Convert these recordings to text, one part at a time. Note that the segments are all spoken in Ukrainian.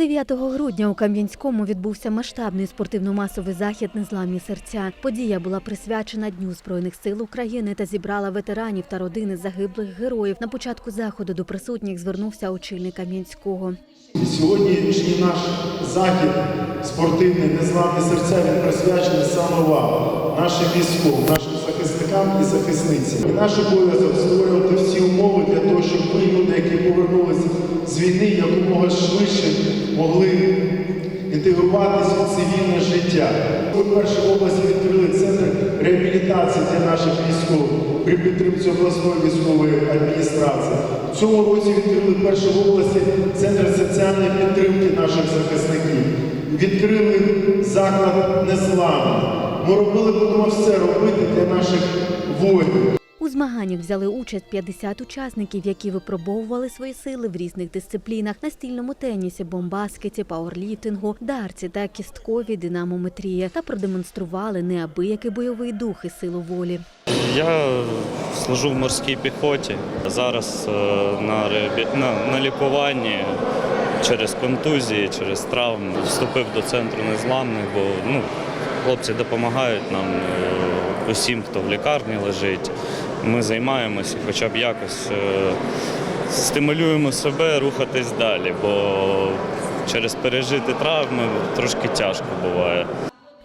9 грудня у Кам'янському відбувся масштабний спортивно-масовий захід Незламні серця. Подія була присвячена Дню Збройних сил України та зібрала ветеранів та родини загиблих героїв. На початку заходу до присутніх звернувся очільник Кам'янського. Сьогоднішній наш захід спортивний незламні серця він присвячений саме вам, нашим військовим, нашим захисникам і захисницям. І наш обов'язок створювати всі умови для того, щоб ви, люди, які повернулися з війни, якомога швидше могли інтегруватися в цивільне життя. Ми вперше в області відкрили центр реабілітації для наших військових при підтримці обласної військової адміністрації. В цьому році відкрили вперше в області центр соціальної підтримки наших захисників. Відкрили заклад незламний. Ми робили, будемо все робити для наших воїнів. Змаганнях взяли участь 50 учасників, які випробовували свої сили в різних дисциплінах настільному тенісі, бомбаскеті, пауерліфтингу, дарці та кістковій динамометрії та продемонстрували неабиякий бойовий дух і силу волі. Я служу в морській піхоті. Зараз е, на, реабі- на, на лікуванні через контузії, через травми. Вступив до центру незламних, бо ну, хлопці допомагають нам е, усім, хто в лікарні лежить. Ми займаємося, хоча б якось е, стимулюємо себе рухатись далі, бо через пережити травми трошки тяжко буває.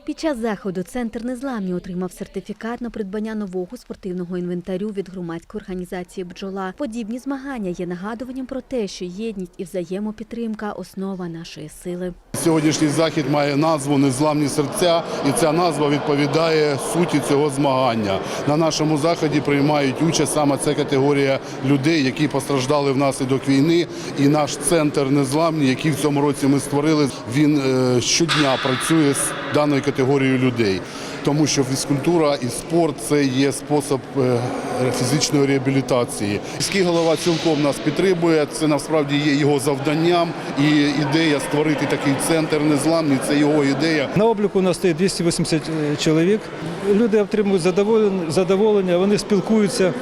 Під час заходу центр незламні отримав сертифікат на придбання нового спортивного інвентарю від громадської організації Бджола. Подібні змагання є нагадуванням про те, що єдність і взаємопідтримка основа нашої сили. Сьогоднішній захід має назву Незламні серця, і ця назва відповідає суті цього змагання. На нашому заході приймають участь саме ця категорія людей, які постраждали внаслідок війни. І наш центр незламні, який в цьому році ми створили, він е, щодня працює з даною категорією людей. Тому що фізкультура і спорт це є спосіб е, фізичної реабілітації. Міський голова цілком нас підтримує. Це насправді є його завданням. І ідея створити такий центр незламний це його ідея. На обліку у нас стоїть 280 чоловік. Люди отримують задоволення, задоволення, вони спілкуються.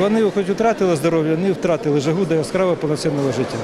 Вони хоч втратили здоров'я, не втратили жагу до яскравого повноцінного життя.